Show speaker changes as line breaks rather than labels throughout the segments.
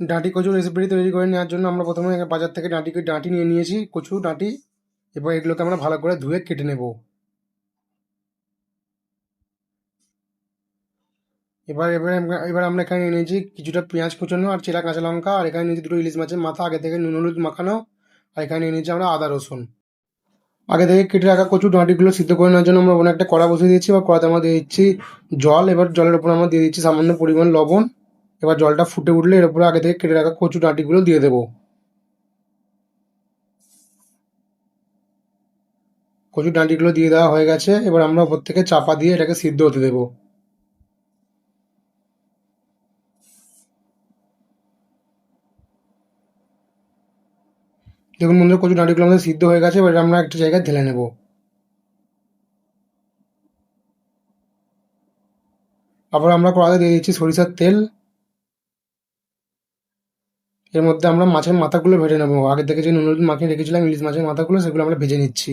ডাঁটি কচু রেসিপিটি তৈরি করে নেওয়ার জন্য আমরা প্রথমে বাজার থেকে ডাঁটি ডাঁটি নিয়ে নিয়েছি, কচু, ডাঁটি এবার এগুলোকে আমরা ভালো করে ধুয়ে কেটে নেব। এবার এবার এবার আমরা এখানে এনেছি কিছুটা পেঁয়াজ কুচোনো আর চেরা কাঁচা লঙ্কা, আর এখানে নিয়েছি দুটো ইলিশ মাছের মাথা, আগে থেকে নুন হলুদ মাখানো, আর এখানে নিয়েছি আমরা আদা, রসুন। আগে থেকে কেটে রাখা কচু ডাঁটিগুলো সিদ্ধ করে নেওয়ার জন্য আমরা ওখানে একটা কড়া বসিয়ে দিয়েছি বা কড়াতে আমরা দিয়ে দিচ্ছি জল, এবার জলের উপর আমরা দিয়ে দিচ্ছি সামান্য পরিমাণ লবণ। এবার জলটা ফুটে উঠলে এর উপরে আগে থেকে কেটে রাখা কচু ডাঁটিগুলো দিয়ে দেবো। কচু ডাঁটিগুলো দিয়ে দেওয়া হয়ে গেছে, এবার আমরা ওপর থেকে চাপা দিয়ে এটাকে সিদ্ধ হতে দেবো। দেখুন বন্ধুরা কচু ডাঁটিগুলো আমাদের সিদ্ধ হয়ে গেছে, এবার আমরা একটা জায়গায় ঢেলে নেব। আবার আমরা কড়াতে দিয়ে দিচ্ছি সরিষার তেল। এর মধ্যে আমরা মাছের মাথাগুলো ভেজে নেব। আগে থেকে যে নুন হলুদ মাখিয়ে রেখেছিলাম, ইলিশ মাছের মাথাগুলো, সেগুলো আমরা ভেজে নিচ্ছি।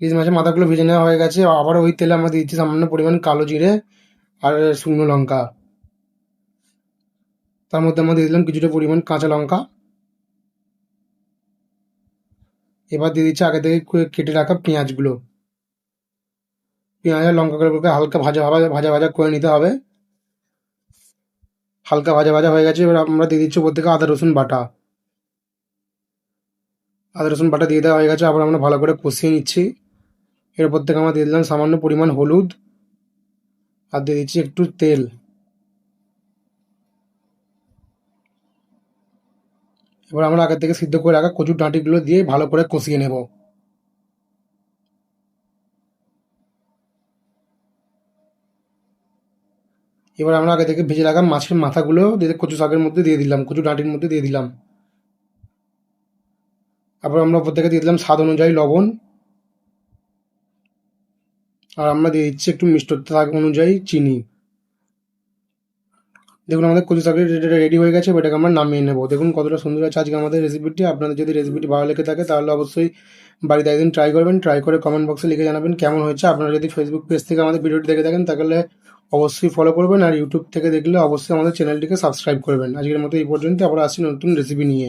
ইলিশ মাছের মাথাগুলো ভেজে নেওয়া হয়ে গেছে। আবার ওই তেলে আমরা দিচ্ছি সামান্য পরিমাণ কালো জিরে আর শুকনো লঙ্কা। তার মধ্যে আমরা দিয়ে দিলাম কিছুটা পরিমাণ কাঁচা লঙ্কা। এবার দিয়ে দিচ্ছি আগে থেকে কেটে রাখা পেঁয়াজগুলো। পেঁয়াজ আর লঙ্কাগুলোকে হালকা ভাজা ভাজা ভাজা করে নিতে হবে। হালকা ভাজা ভাজা হয়ে গেছে, এবার আমরা দিয়ে দিচ্ছি ওপর থেকে আদা, রসুন বাটা। আদা, রসুন বাটা দিয়ে দেওয়া হয়ে গেছে, আবার আমরা ভালো করে কষিয়ে নিচ্ছি। এর উপর থেকে আমরা দিয়ে দিলাম সামান্য পরিমাণ হলুদ, আর দিয়ে দিচ্ছি একটু তেল। এবার আমরা আগে থেকে সিদ্ধ করে রাখা কচুর ডাঁটিগুলো দিয়ে ভালো করে কষিয়ে নেব। এবার আমরা আগে থেকে ভেজে রাখা মাছের মাথাগুলো দিয়ে কচু শাকের মধ্যে দিয়ে দিলাম, কচু ডাঁটির মধ্যে দিয়ে দিলাম। তারপর আমরা ওপর থেকে দিয়ে দিলাম স্বাদ অনুযায়ী লবণ। আর আমরা দিয়ে দিচ্ছি একটু মিষ্টতা অনুযায়ী চিনি। দেখুন, আমাদের কচু শাকের রেডি হয়ে গেছে এটাকে আমরা নামিয়ে নেব। দেখুন, কতটা সুন্দর আছে আজকে আমাদের রেসিপিটি আপনাদের যদি রেসিপিটি ভালো লেগে থাকে, তাহলে অবশ্যই বাড়িতে একদিন ট্রাই করবেন। ট্রাই করে কমেন্ট বক্সে লিখে জানাবেন কেমন হয়েছে। আপনারা যদি ফেসবুক পেজ থেকে আমাদের ভিডিওটি দেখে থাকেন, তাহলে অবশ্যই ফলো করবেন। আর ইউটিউব থেকে দেখলে অবশ্যই আমাদের চ্যানেলটিকে সাবস্ক্রাইব করবেন। আজকের মতো এই পর্যন্ত আবার আসছি নতুন রেসিপি নিয়ে।